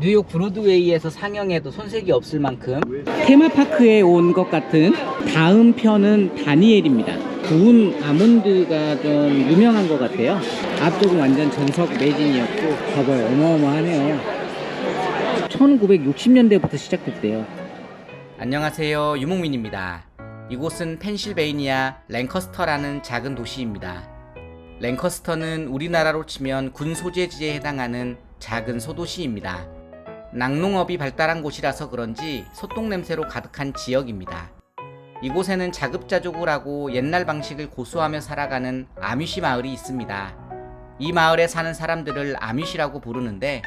뉴욕 브로드웨이에서 상영해도 손색이 없을 만큼 테마파크에 온 것 같은 다음 편은 다니엘입니다. 구운 아몬드가 좀 유명한 것 같아요. 앞쪽은 완전 전석 매진이었고 봐봐요 어마어마하네요. 1960년대부터 시작됐대요. 안녕하세요 유목민입니다. 이곳은 펜실베이니아 랭커스터라는 작은 도시입니다. 랭커스터는 우리나라로 치면 군 소재지에 해당하는 작은 소도시입니다. 낙농업이 발달한 곳이라서 그런지 소똥 냄새로 가득한 지역입니다. 이곳에는 자급자족을 하고 옛날 방식을 고수하며 살아가는 아미시 마을이 있습니다. 이 마을에 사는 사람들을 아미시라고 부르는데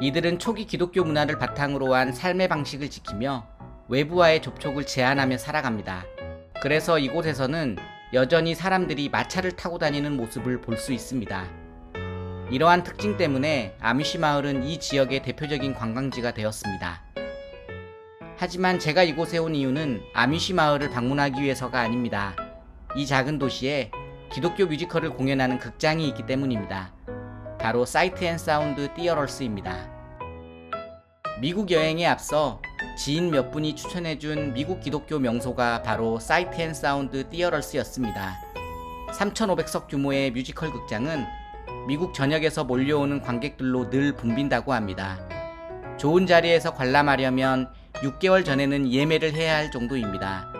이들은 초기 기독교 문화를 바탕으로 한 삶의 방식을 지키며 외부와의 접촉을 제한하며 살아갑니다. 그래서 이곳에서는 여전히 사람들이 마차를 타고 다니는 모습을 볼 수 있습니다. 이러한 특징 때문에 아미시 마을은 이 지역의 대표적인 관광지가 되었습니다. 하지만 제가 이곳에 온 이유는 아미시 마을을 방문하기 위해서가 아닙니다. 이 작은 도시에 기독교 뮤지컬을 공연하는 극장이 있기 때문입니다. 바로 사이트 앤 사운드 띠어럴스입니다. 미국 여행에 앞서 지인 몇 분이 추천해준 미국 기독교 명소가 바로 사이트 앤 사운드 띠어럴스였습니다. 3,500석 규모의 뮤지컬 극장은 미국 전역에서 몰려오는 관객들로 늘 붐빈다고 합니다. 좋은 자리에서 관람하려면 6개월 전에는 예매를 해야 할 정도입니다.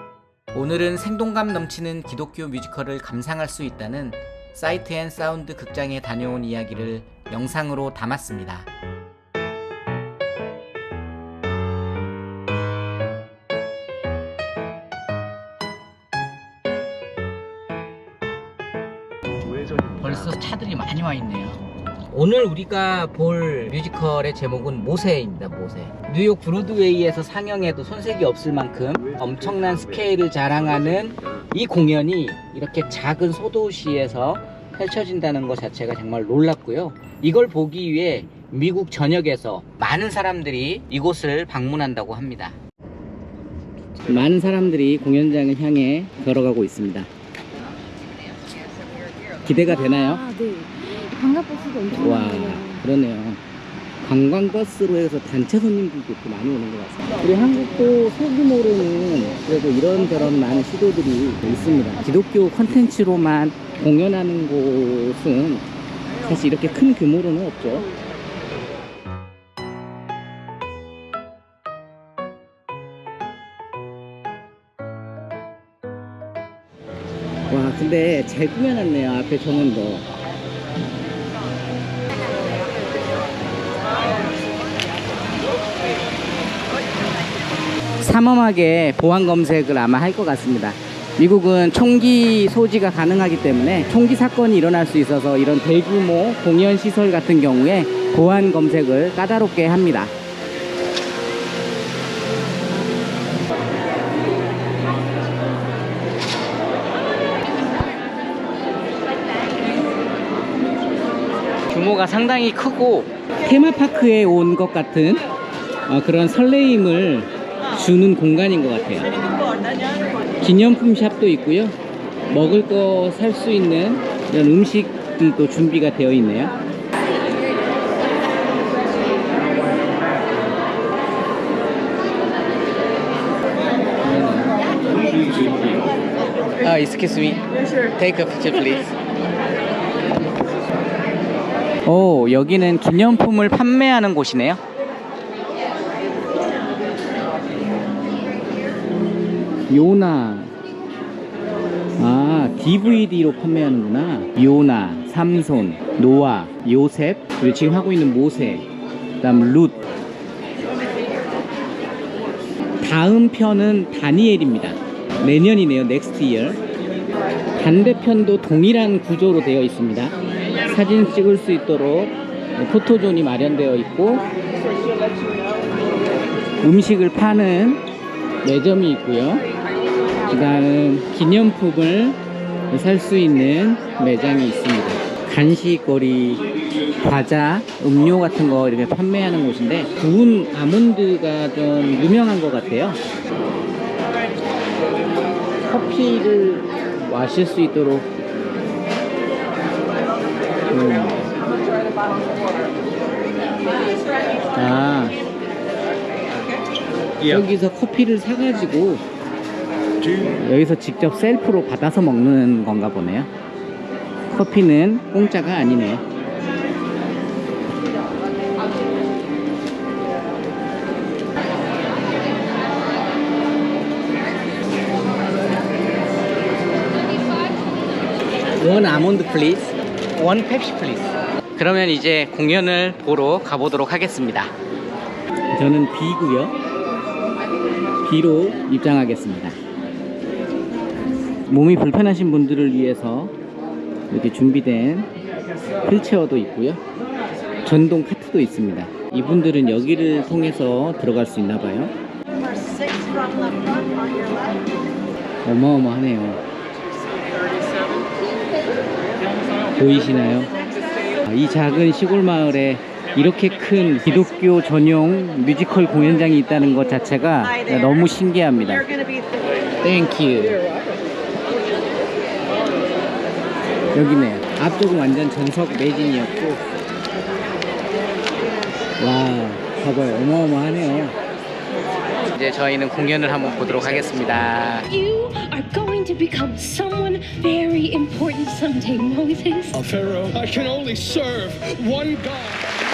오늘은 생동감 넘치는 기독교 뮤지컬을 감상할 수 있다는 사이트 앤 사운드 극장에 다녀온 이야기를 영상으로 담았습니다. 벌써 차들이 많이 와 있네요. 오늘 우리가 볼 뮤지컬의 제목은 모세입니다. 모세. 뉴욕 브로드웨이에서 상영해도 손색이 없을 만큼 엄청난 스케일을 자랑하는 이 공연이 이렇게 작은 소도시에서 펼쳐진다는 것 자체가 정말 놀랍고요. 이걸 보기 위해 미국 전역에서 많은 사람들이 이곳을 방문한다고 합니다. 많은 사람들이 공연장을 향해 걸어가고 있습니다. 기대가 되나요? 아, 네. 관광버스도 엄청 와 많아요. 그러네요 관광버스로 해서 단체 손님들도 이렇게 많이 오는 것 같습니다 우리 한국도 소규모로는 그래도 이런저런 많은 시도들이 있습니다 기독교 컨텐츠로만 공연하는 곳은 사실 이렇게 큰 규모로는 없죠 근데 잘 꾸며놨네요 앞에 정원도 삼엄하게 보안 검색을 아마 할 것 같습니다. 미국은 총기 소지가 가능하기 때문에 총기 사건이 일어날 수 있어서 이런 대규모 공연 시설 같은 경우에 보안 검색을 까다롭게 합니다. 규모가 상당히 크고 테마파크에 온 것 같은 어, 그런 설레임을 주는 공간인 것 같아요. 기념품 샵도 있고요. 먹을 거 살 수 있는 이런 음식들도 준비가 되어 있네요. 아, excuse me. Take a picture, please. 오, 여기는 기념품을 판매하는 곳이네요. 요나. 아, DVD로 판매하는구나. 요나, 삼손, 노아, 요셉, 그리고 지금 하고 있는 모세, 그 다음 룻. 다음 편은 다니엘입니다. 내년이네요. 넥스트 이어. 반대편도 동일한 구조로 되어 있습니다. 사진 찍을 수 있도록 포토존이 마련되어 있고 음식을 파는 매점이 있고요. 그 다음 기념품을 살 수 있는 매장이 있습니다. 간식거리, 과자, 음료 같은 거 이렇게 판매하는 곳인데 구운 아몬드가 좀 유명한 것 같아요. 커피를 마실 수 있도록 여기서 커피를 사가지고 여기서 직접 셀프로 받아서 먹는 건가 보네요. 커피는 공짜가 아니네요. 원 아몬드 플리즈, 원 펩시 플리즈. 그러면 이제 공연을 보러 가보도록 하겠습니다. 저는 B고요. B로 입장하겠습니다. 몸이 불편하신 분들을 위해서 이렇게 준비된 휠체어도 있고요. 전동 카트도 있습니다. 이분들은 여기를 통해서 들어갈 수 있나 봐요. 어마어마하네요. 보이시나요? 아, 이 작은 시골 마을에 이렇게 큰 기독교 전용 뮤지컬 공연장이 있다는 것 자체가 너무 신기합니다. 땡큐. 여기네요. 앞쪽은 완전 전석 매진이었고, 와, 봐봐요. 어마어마하네요. 이제 저희는 공연을 한번 보도록 하겠습니다. You are going to become someone very important someday, Moses. Oh, Pharaoh, I can only serve one God.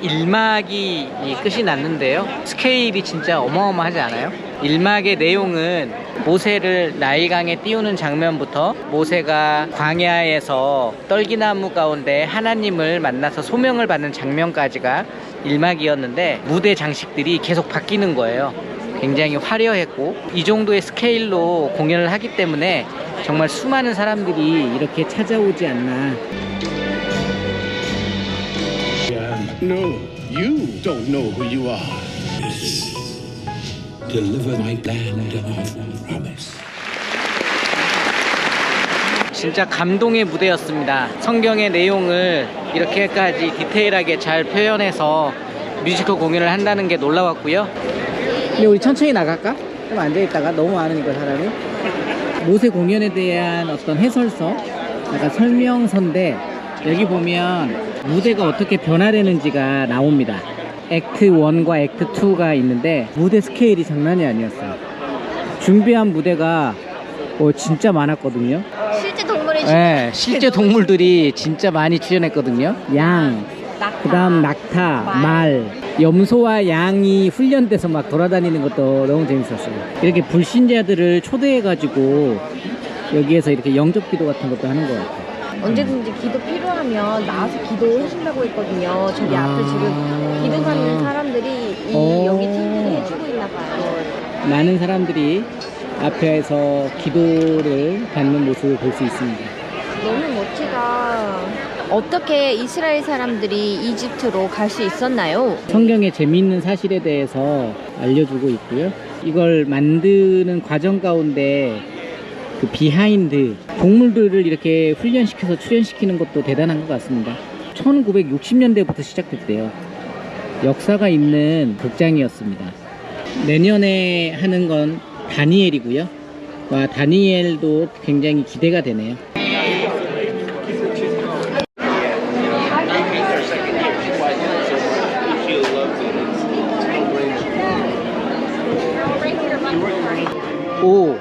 일막이 끝이 났는데요. 스케일이 진짜 어마어마하지 않아요? 일막의 내용은 모세를 나일강에 띄우는 장면부터 모세가 광야에서 떨기나무 가운데 하나님을 만나서 소명을 받는 장면까지가 일막이었는데 무대 장식들이 계속 바뀌는 거예요. 굉장히 화려했고 이 정도의 스케일로 공연을 하기 때문에 정말 수많은 사람들이 이렇게 찾아오지 않나 No, you don't know who you are. deliver my land of promise. 진짜 감동의 무대였습니다. 성경의 내용을 이렇게까지 디테일하게 잘 표현해서 뮤지컬 공연을 한다는 게 놀라웠고요. 근데 우리 천천히 나갈까? 좀 앉아있다가 너무 많으니까 사람이. 모세 공연에 대한 어떤 해설서, 약간 설명서인데 여기 보면 무대가 어떻게 변화되는지가 나옵니다. 액트 1과 액트 2가 있는데 무대 스케일이 장난이 아니었어요. 준비한 무대가 어, 진짜 많았거든요. 실제 동물의 네, 실제 동물들이 진짜 많이 출연했거든요. 양, 낙타, 그다음 낙타, 말. 말, 염소와 양이 훈련돼서 막 돌아다니는 것도 너무 재밌었어요. 이렇게 불신자들을 초대해가지고 여기에서 이렇게 영접기도 같은 것도 하는 것 같아요. 언제든지 기도 필요하면 나와서 기도해준다고 했거든요. 저기 아. 앞에 지금 기도 받는 사람들이 이 오. 여기 TV를 해주고 있나 봐요. 많은 사람들이 앞에서 기도를 받는 모습을 볼 수 있습니다. 너무 멋지다. 어떻게 이스라엘 사람들이 이집트로 갈 수 있었나요? 성경의 재미있는 사실에 대해서 알려주고 있고요. 이걸 만드는 과정 가운데 그 비하인드 동물들을 이렇게 훈련시켜서 출연시키는 것도 대단한 것 같습니다. 1960년대부터 시작됐대요. 역사가 있는 극장이었습니다. 내년에 하는 건 다니엘이고요. 와 다니엘도 굉장히 기대가 되네요. 오,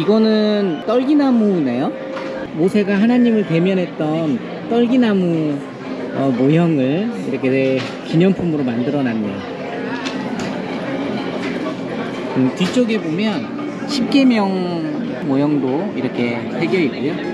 이거는 떨기나무네요. 모세가 하나님을 대면했던 떨기나무 어, 모형을 이렇게 기념품으로 만들어 놨네요. 음, 뒤쪽에 보면 십계명 모형도 이렇게 새겨 있고요.